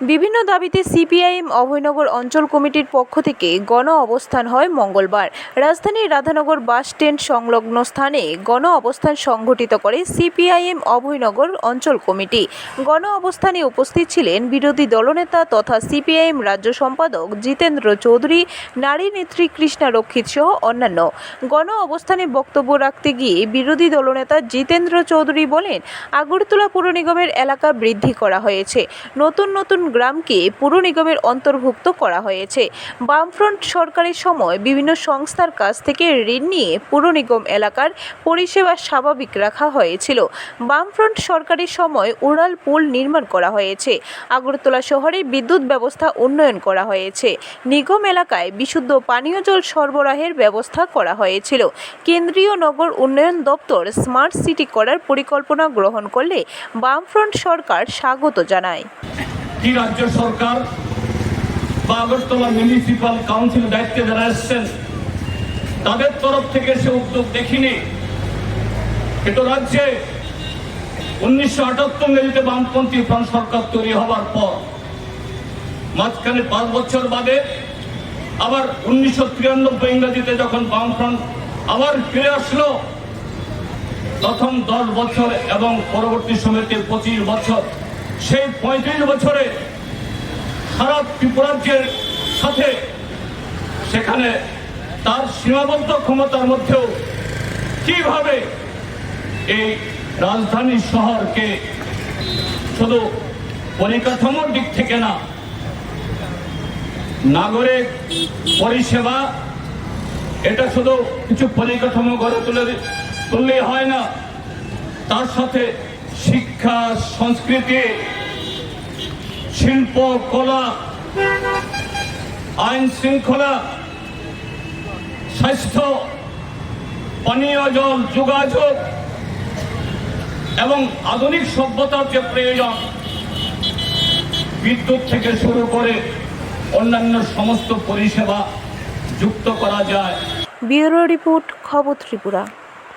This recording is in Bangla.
বিভিন্ন দাবিতে সিপিআইএম অভয়নগর অঞ্চল কমিটির পক্ষ থেকে গণ অবস্থান হয় মঙ্গলবার। রাজধানীর রাধানগর বাস স্ট্যান্ড সংলগ্ন স্থানে গণ অবস্থান সংঘটিত করে সিপিআইএম অভয়নগর অঞ্চল কমিটি। গণ অবস্থানে উপস্থিত ছিলেন বিরোধী দলনেতা তথা সিপিআইএম রাজ্য সম্পাদক জিতেন্দ্র চৌধুরী, নারী নেত্রী কৃষ্ণা রক্ষিত সহ অন্যান্য। গণ অবস্থানে বক্তব্য রাখতে গিয়ে বিরোধী দলনেতা জিতেন্দ্র চৌধুরী বলেন, আগরতলা পুর নিগমের এলাকা বৃদ্ধি করা হয়েছে। নতুন নতুন গ্রামকে পুর নিগমের অন্তর্ভুক্ত করা হয়েছে। বামফ্রন্ট সরকারের সময় বিভিন্ন সংস্থার কাছ থেকে ঋণ নিয়ে পুর নিগম এলাকার পরিষেবা স্বাভাবিক রাখা হয়েছিল। বামফ্রন্ট সরকারের সময় উড়াল পুল নির্মাণ করা হয়েছে। আগরতলা শহরে বিদ্যুৎ ব্যবস্থা উন্নয়ন করা হয়েছে। নিগম এলাকায় বিশুদ্ধ পানীয় জল সরবরাহের ব্যবস্থা করা হয়েছিল। কেন্দ্রীয় নগর উন্নয়ন দপ্তর স্মার্ট সিটি করার পরিকল্পনা গ্রহণ করলে বামফ্রন্ট সরকার স্বাগত জানায়। কি রাজ্য সরকার বা আগরতলা মিউনিসিপাল কাউন্সিল দায়িত্বে যারা এসছেন, তাদের তরফ থেকে সে উদ্যোগ দেখিনি। কিন্তু রাজ্যে উনিশশো আটাত্তর ইংরেজিতে বামপন্থী ফ্রন্ট সরকার তৈরি হবার পর, মাঝখানে পাঁচ বছর বাদে আবার উনিশশো তিরানব্বই ইংরেজিতে যখন বামফ্রন্ট আবার ফিরে আসলো, প্রথম দশ বছর এবং পরবর্তী সময়তে পঁচিশ বছর, সেই পঁয়ত্রিশ বছরে সারা ত্রিপুরাজ্যের সাথে সেখানে তার সীমাবদ্ধ ক্ষমতার মধ্যেও কীভাবে এই রাজধানী শহরকে শুধু পরিকাঠামোর দিক থেকে না, নাগরিক পরিষেবা, এটা শুধু কিছু পরিকাঠামো গড়ে তুলে তুললেই হয় না, তার সাথে শিক্ষা, সংস্কৃতি শিল্প কলা, আইন শৃঙ্খলা, স্বাস্থ্য, পানীয় জল, যোগাযোগ এবং আধুনিক সভ্যতার যে প্রয়োজন, বিদ্যুৎ থেকে শুরু করে অন্যান্য সমস্ত পরিষেবা যুক্ত করা যায়। ব্যুরো রিপোর্ট খবর ত্রিপুরা।